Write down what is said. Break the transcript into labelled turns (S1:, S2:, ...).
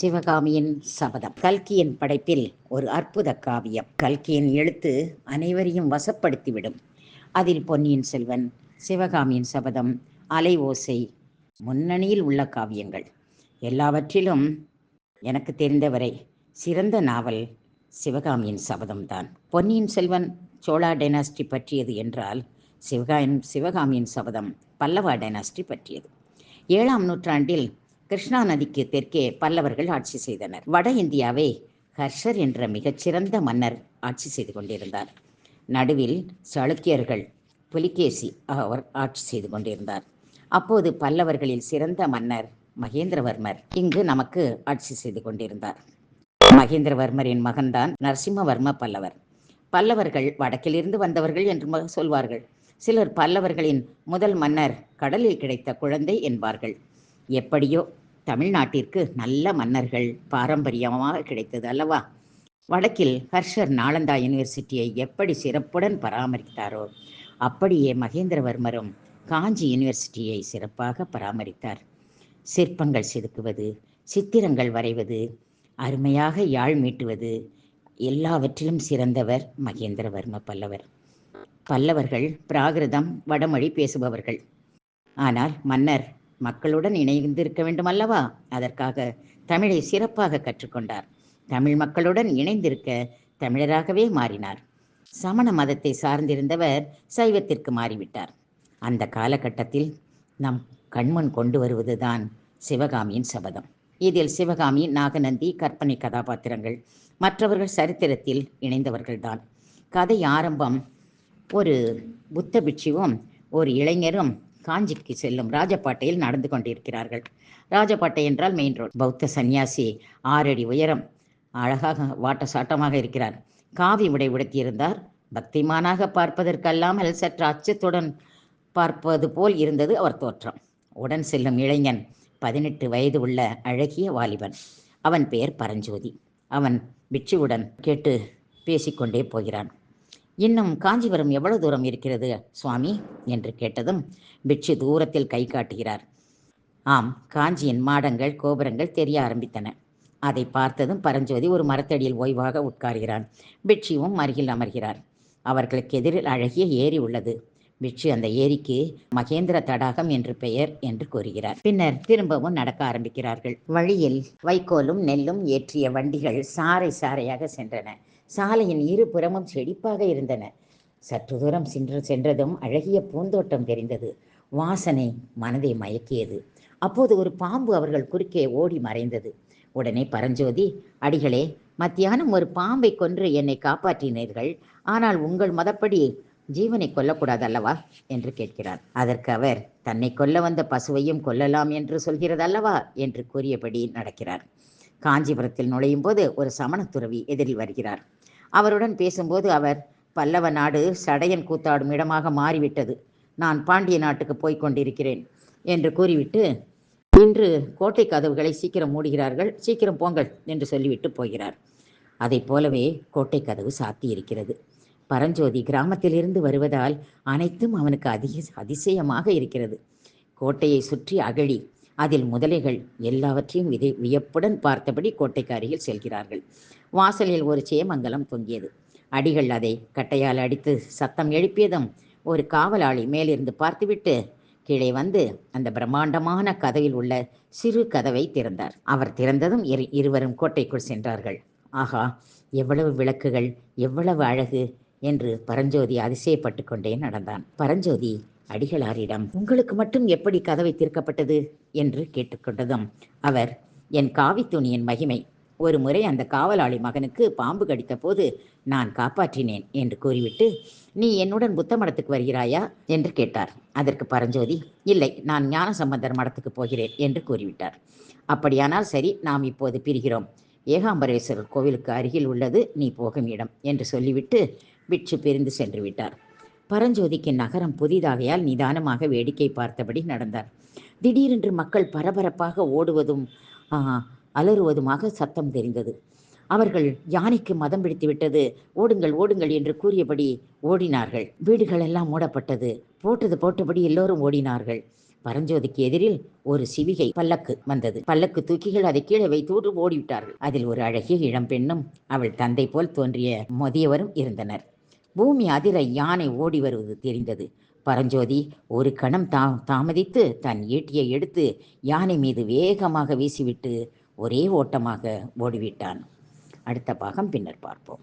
S1: சிவகாமியின் சபதம். கல்கியின் படைப்பில் ஒரு அற்புத காவியம். கல்கியின் எழுத்து அனைவரையும் வசப்படுத்திவிடும். அதில் பொன்னியின் செல்வன் சிவகாமியின் சபதம் அலை ஓசை முன்னணியில் உள்ள காவியங்கள். எல்லாவற்றிலும் எனக்கு தெரிந்தவரை சிறந்த நாவல் சிவகாமியின் சபதம்தான். பொன்னியின் செல்வன் சோழா டைனாஸ்டி பற்றியது என்றால் சிவகாயின் சிவகாமியின் சபதம் பல்லவா டைனாஸ்டி பற்றியது. ஏழாம் நூற்றாண்டில் கிருஷ்ணா நதிக்கு தெற்கே பல்லவர்கள் ஆட்சி செய்தனர். வட இந்தியாவை ஹர்ஷர் என்ற மிகச்சிறந்த மன்னர் ஆட்சி செய்து கொண்டிருந்தார். நடுவில் சளுக்கியர்கள் புலிகேசி அவர் ஆட்சி செய்து கொண்டிருந்தார். அப்போது பல்லவர்களில் சிறந்த மன்னர் மகேந்திரவர்மர் இங்கு நமக்கு ஆட்சி செய்து கொண்டிருந்தார். மகேந்திரவர்மரின் மகன்தான் நரசிம்மவர்ம பல்லவர். பல்லவர்கள் வடக்கிலிருந்து வந்தவர்கள் என்று சொல்வார்கள். சிலர் பல்லவர்களின் முதல் மன்னர் கடலில் கிடைத்த குழந்தை என்பார்கள். எப்படியோ தமிழ்நாட்டிற்கு நல்ல மன்னர்கள் பாரம்பரியமாக கிடைத்தது அல்லவா? வடக்கில் ஹர்ஷர் நாலந்தா யூனிவர்சிட்டியை எப்படி சிறப்புடன் பராமரித்தாரோ அப்படியே மகேந்திரவர்மரும் காஞ்சி யூனிவர்சிட்டியை சிறப்பாக பராமரித்தார். சிற்பங்கள் செதுக்குவது சித்திரங்கள் வரைவது அருமையாக யாழ் மீட்டுவது எல்லாவற்றிலும் சிறந்தவர் மகேந்திரவர்ம பல்லவர். பல்லவர்கள் பிராகிருதம் வடமொழி பேசுபவர்கள். ஆனால் மன்னர் மக்களுடன் இணைந்திருக்க வேண்டும் அல்லவா அதற்காக தமிழை சிறப்பாக கற்றுக்கொண்டார். தமிழ் மக்களுடன் இணைந்திருக்க தமிழராகவே மாறினார். சமண மதத்தை சார்ந்திருந்தவர் சைவத்திற்கு மாறிவிட்டார். அந்த காலகட்டத்தில் நம் கண்முன் கொண்டு வருவதுதான் சிவகாமியின் சபதம். இதில் சிவகாமி நாகநந்தி கற்பனை கதாபாத்திரங்கள் மற்றவர்கள் சரித்திரத்தில் இணைந்தவர்கள்தான். கதை ஆரம்பம் ஒரு புத்த பிட்சுவும் ஒரு இளைஞரும் காஞ்சிக்கு செல்லும் ராஜபாட்டையில் நடந்து கொண்டிருக்கிறார்கள். ராஜபாட்டை என்றால் மெயின் ரோட் பௌத்த சன்னியாசி ஆறடி உயரம். அழகாக வாட்ட சாட்டமாக இருக்கிறார். காவி உடை உடுத்தியிருந்தார். பக்திமானாக பார்ப்பதற்கல்லாமல் சற்று அச்சத்துடன் பார்ப்பது போல் இருந்தது அவர் தோற்றம். உடன் செல்லும் இளைஞன் பதினெட்டு வயது உள்ள அழகிய வாலிபன். அவன் பெயர் பரஞ்சோதி. அவன் பிட்சுவுடன் கேட்டு பேசிக்கொண்டே போகிறான். இன்னும் காஞ்சிபுரம் எவ்வளவு தூரம் இருக்கிறது? சுவாமி என்று கேட்டதும் பிட்சு தூரத்தில் கை காட்டுகிறார். ஆம் காஞ்சியின் மாடங்கள் கோபுரங்கள் தெரிய ஆரம்பித்தன. அதை பார்த்ததும் பரஞ்சோதி ஒரு மரத்தடியில் ஓய்வாக உட்கார்கிறான். பிட்சுவும் அருகில் அமர்கிறார். அவர்களுக்கு எதிரில் அழகிய ஏரி உள்ளது. பிட்சு அந்த ஏரிக்கு மகேந்திர தடாகம் என்று பெயர் என்று கூறுகிறார். பின்னர் திரும்பவும் நடக்க ஆரம்பிக்கிறார்கள். வழியில் வைக்கோலும் நெல்லும் ஏற்றிய வண்டிகள் சாறை சாறையாக சென்றன. சாலையின் இருபுறமும் செழிப்பாக இருந்தன. சற்று தூரம் சென்று சென்றதும் அழகிய பூந்தோட்டம் தெரிந்தது. வாசனை மனதை மயக்கியது. அப்போது ஒரு பாம்பு அவர்கள் குறுக்கே ஓடி மறைந்தது. உடனே பரஞ்சோதி அடிகளே மத்தியானம் ஒரு பாம்பை கொன்று என்னை காப்பாற்றினீர்கள். ஆனால் உங்கள் மதப்படி ஜீவனை கொல்லக்கூடாது அல்லவா என்று கேட்கிறார். அதற்கு அவர் தன்னை கொல்ல வந்த பசுவையும் கொல்லலாம் என்று சொல்கிறது அல்லவா என்று கூறியபடி நடக்கிறார். காஞ்சிபுரத்தில் நுழையும் போது ஒரு சமண துறவி எதிரில் வருகிறார். அவருடன் பேசும்போது அவர் பல்லவ நாடு சடையன் கூத்தாடும் இடமாக மாறிவிட்டது. நான் பாண்டிய நாட்டுக்கு போய்க் கொண்டிருக்கிறேன் என்று கூறிவிட்டு இன்று கோட்டை கதவுகளை சீக்கிரம் மூடுகிறார்கள். சீக்கிரம் போங்கள் என்று சொல்லிவிட்டு போகிறார். அதைப் போலவே கோட்டை கதவு சாத்தி இருக்கிறது பரஞ்சோதி கிராமத்திலிருந்து வருவதால் அனைத்தும் அவனுக்கு அதிக அதிசயமாக இருக்கிறது. கோட்டையை சுற்றி அகழி அதில் முதலைகள் எல்லாவற்றையும் விதை வியப்புடன் பார்த்தபடி கோட்டைக்கு அருகில் செல்கிறார்கள். வாசலில் ஒரு சேமங்கலம் தொங்கியது. அடிகள் அதை கட்டையால் அடித்து சத்தம் எழுப்பியதும் ஒரு காவலாளி மேலிருந்து பார்த்துவிட்டு கீழே வந்து அந்த பிரம்மாண்டமான கதவில் உள்ள சிறு கதவை திறந்தார். அவர் திறந்ததும் இரு இருவரும் கோட்டைக்குள் சென்றார்கள். ஆகா எவ்வளவு விளக்குகள் எவ்வளவு அழகு! என்று பரஞ்சோதி அதிசயப்பட்டு கொண்டே நடந்தான். பரஞ்சோதி அடிகளாரிடம் உங்களுக்கு மட்டும் எப்படி கதவை திறக்கப்பட்டது? என்று கேட்டுக்கொண்டதும் அவர் என் காவி துணியின் மகிமை ஒரு முறை அந்த காவலாளி மகனுக்கு பாம்பு கடித்த போது நான் காப்பாற்றினேன் என்று கூறிவிட்டு நீ என்னுடன் புத்த மடத்துக்கு வருகிறாயா? என்று கேட்டார். அதற்கு பரஞ்சோதி இல்லை நான் ஞான சம்பந்தர் மடத்துக்கு போகிறேன் என்று கூறிவிட்டார். அப்படியானால் சரி நாம் இப்போது பிரிகிறோம். ஏகாம்பரேஸ்வரர் கோவிலுக்கு அருகில் உள்ளது நீ போகும் இடம் என்று சொல்லிவிட்டு பிட்சு பிரிந்து சென்று விட்டார். பரஞ்சோதிக்கு நகரம் புதிதாகையால் நிதானமாக வேடிக்கை பார்த்தபடி நடந்தார். திடீரென்று மக்கள் பரபரப்பாக ஓடுவதும் அலறுவதுமாக சத்தம் தெரிந்தது. அவர்கள் யானைக்கு மதம் பிடித்து விட்டது ஓடுங்கள் ஓடுங்கள் என்று கூறியபடி ஓடினார்கள். வீடுகள் எல்லாம் மூடப்பட்டது. போட்டது போட்டபடி எல்லோரும் ஓடினார்கள். பரஞ்சோதிக்கு எதிரில் ஒரு சிவிகை பல்லக்கு வந்தது. பல்லக்கு தூக்கிகள் அதை கீழே வைத்து ஓடிவிட்டார்கள். அதில் ஒரு அழகிய இளம் பெண்ணும் அவள் தந்தை போல் தோன்றிய முதியவரும் இருந்தனர். பூமி அதிர யானை ஓடி வருவது தெரிந்தது. பரஞ்சோதி ஒரு கணம் தா தாமதித்து தன் ஈட்டியை எடுத்து யானை மீது வேகமாக வீசிவிட்டு ஒரே ஓட்டமாக ஓடிவிட்டான். அடுத்த பாகம் பின்னர் பார்ப்போம்.